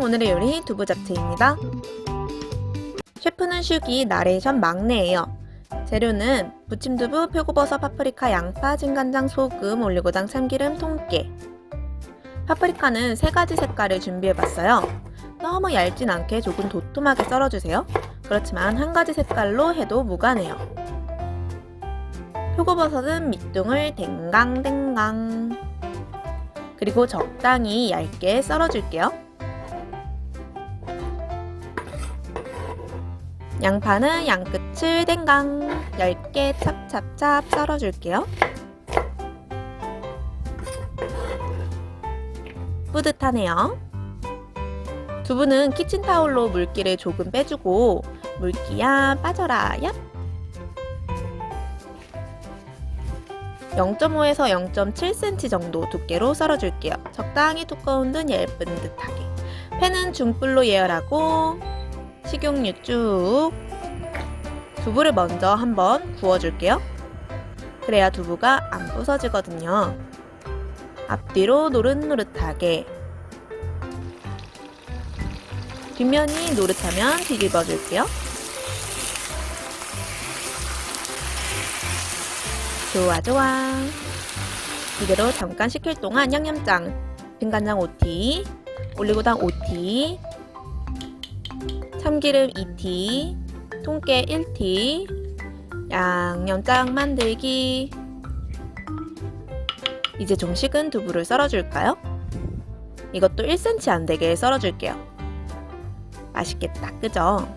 오늘의 요리 두부 잡채입니다. 셰프는 슈기 나레이션 막내예요. 재료는 부침두부, 표고버섯, 파프리카, 양파, 진간장, 소금, 올리고당, 참기름, 통깨. 파프리카는 세 가지 색깔을 준비해봤어요. 너무 얇진 않게 조금 도톰하게 썰어주세요. 그렇지만 한 가지 색깔로 해도 무관해요. 표고버섯은 밑둥을 댕강댕강. 그리고 적당히 얇게 썰어줄게요. 양파는 양끝을 댕강 얇게 찹찹찹 썰어줄게요. 뿌듯하네요. 두부는 키친타올로 물기를 조금 빼주고 물기야 빠져라 얍 0.5에서 0.7cm 정도 두께로 썰어줄게요. 적당히 두꺼운 듯 얇은 듯하게. 팬은 중불로 예열하고 식용유 쭉 두부를 먼저 한번 구워줄게요. 그래야 두부가 안 부서지거든요. 앞뒤로 노릇노릇하게 뒷면이 노릇하면 뒤집어줄게요. 좋아 좋아 이대로 잠깐 식힐 동안 양념장 진간장 5티 올리고당 5티 참기름 2티 통깨 1티 양념장 만들기 이제 좀 식은 두부를 썰어줄까요? 이것도 1cm 안 되게 썰어줄게요 맛있겠다 그죠?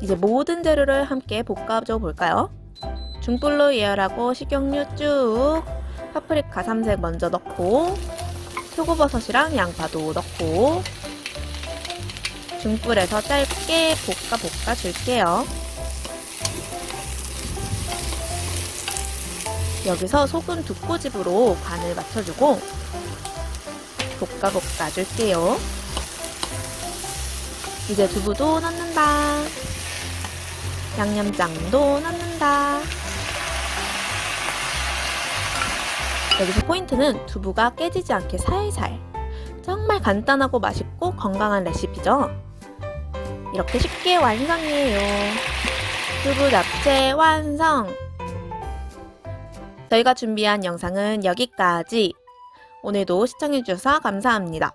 이제 모든 재료를 함께 볶아줘 볼까요? 중불로 예열하고 식용유 쭉 파프리카 3색 먼저 넣고 표고버섯이랑 양파도 넣고 중불에서 짧게 볶아 볶아 줄게요. 여기서 소금 두 꼬집으로 간을 맞춰주고 볶아 볶아 줄게요. 이제 두부도 넣는다. 양념장도 넣는다. 여기서 포인트는 두부가 깨지지 않게 살살. 정말 간단하고 맛있고 건강한 레시피죠. 이렇게 쉽게 완성이에요. 두부 잡채 완성! 저희가 준비한 영상은 여기까지. 오늘도 시청해주셔서 감사합니다.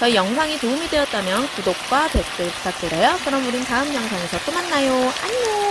저희 영상이 도움이 되었다면 구독과 댓글 부탁드려요. 그럼 우린 다음 영상에서 또 만나요. 안녕!